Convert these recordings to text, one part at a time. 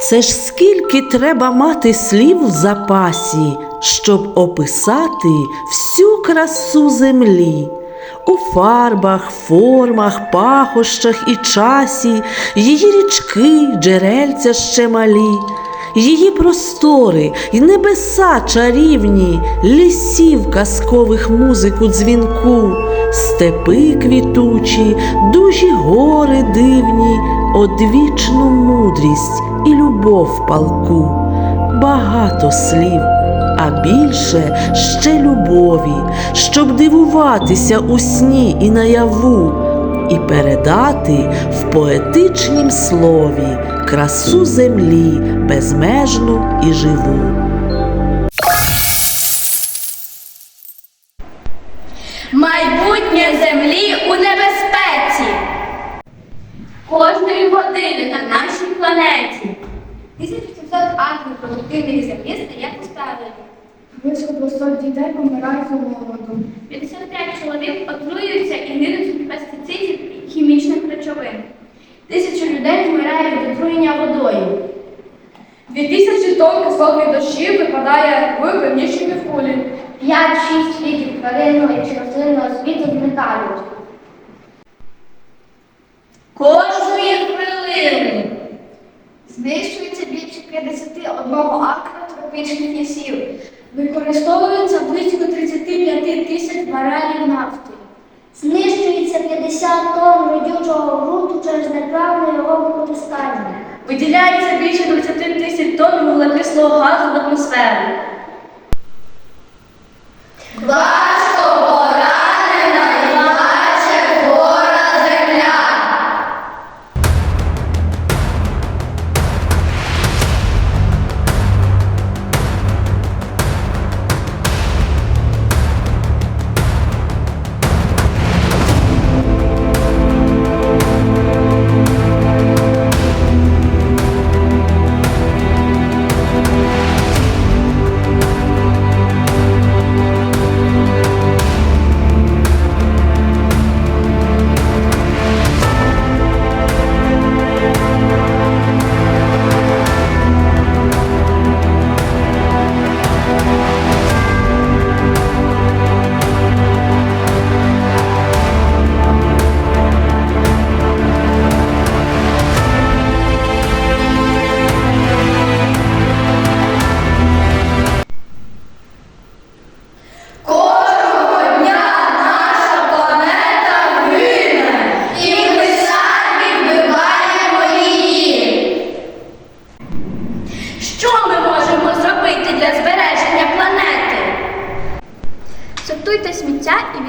Це ж скільки треба мати слів в запасі, щоб описати всю красу землі. У фарбах, формах, пахощах і часі, її річки, джерельця ще малі, її простори й небеса чарівні, лісів казкових музику дзвінку, степи квітучі, дужі гори дивні, одвічну мудрість і любов палку. Багато слів, а більше ще любові, щоб дивуватися у сні і наяву, і передати в поетичнім слові красу землі безмежну і живу. Кожної години на нашій планеті. 1700 акрів продуктивної землі стає поставлені. Близько 200 дітей помирають з голоду. 55 чоловік отруюються і гинуть від пестицидів і хімічних речовин. Тисячі людей вмирає від отруєння водою. 2000 тонн кислотних дощів випадає в північній кулі. 5-6 літрів тваринного чи рослинного світу зникають. Хвилини. Знищується більше 51 акра тропічних лісів. Використовується близько 35 тисяч барелів нафти. Знищується 50 тонн родючого ґрунту через неправильне його використання. Виділяється більше 20 тисяч тонн вуглекислого газу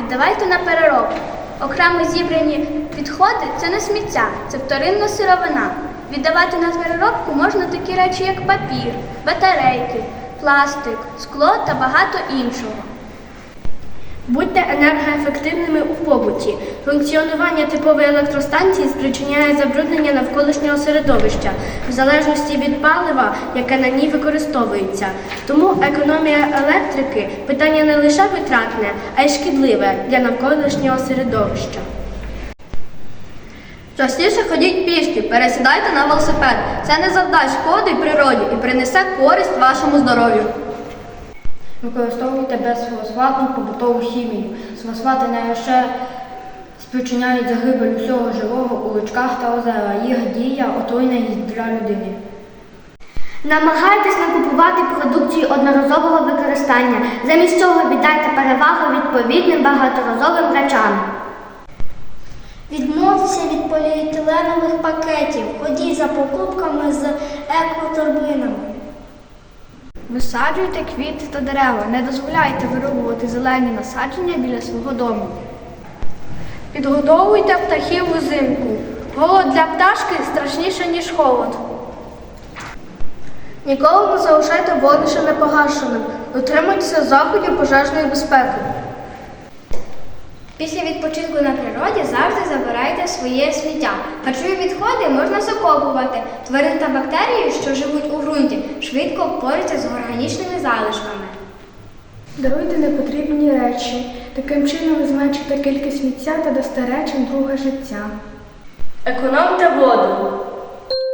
віддавайте на переробку. Окремо зібрані відходи це не сміття, це вторинна сировина. Віддавати на переробку можна такі речі, як папір, батарейки, пластик, скло та багато іншого. Будьте енергоефективними у побуті. Функціонування типової електростанції спричиняє забруднення навколишнього середовища в залежності від палива, яке на ній використовується. Тому економія електрики питання не лише витратне, а й шкідливе для навколишнього середовища. Частіше ходіть пішки, пересідайте на велосипед. Це не завдасть шкоди природі і принесе користь вашому здоров'ю. Використовуйте безфосфатну побутову хімію. Фосфати не лише спричиняють загибель усього живого у річках та озера. Їх дія отруйна і для людини. Намагайтесь не купувати продукцію одноразового використання. Замість цього віддайте перевагу відповідним багаторазовим речам. Відмовтеся від поліетиленових пакетів. Ходіть за покупками з екоторбинами. Висаджуйте квіти та дерева. Не дозволяйте вирубувати зелені насадження біля свого дому. Підгодовуйте птахів взимку. Голод для пташки страшніше, ніж холод. Ніколи не залишайте вогнище непогашеним. Дотримуйтеся заходів пожежної безпеки. Після відпочинку на природі завжди забирайте своє сміття. Харчові відходи можна закопувати. Тварин та бактерії, що живуть у ґрунті, швидко впораються з органічними залишками. Даруйте непотрібні речі. Таким чином ви зменшите кількість сміття та дасте речам друге життя. Економте воду.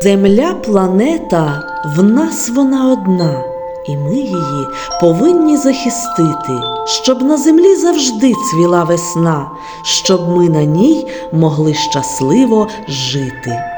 Земля планета в нас вона одна, і ми її повинні захистити, щоб на землі завжди цвіла весна, щоб ми на ній могли щасливо жити.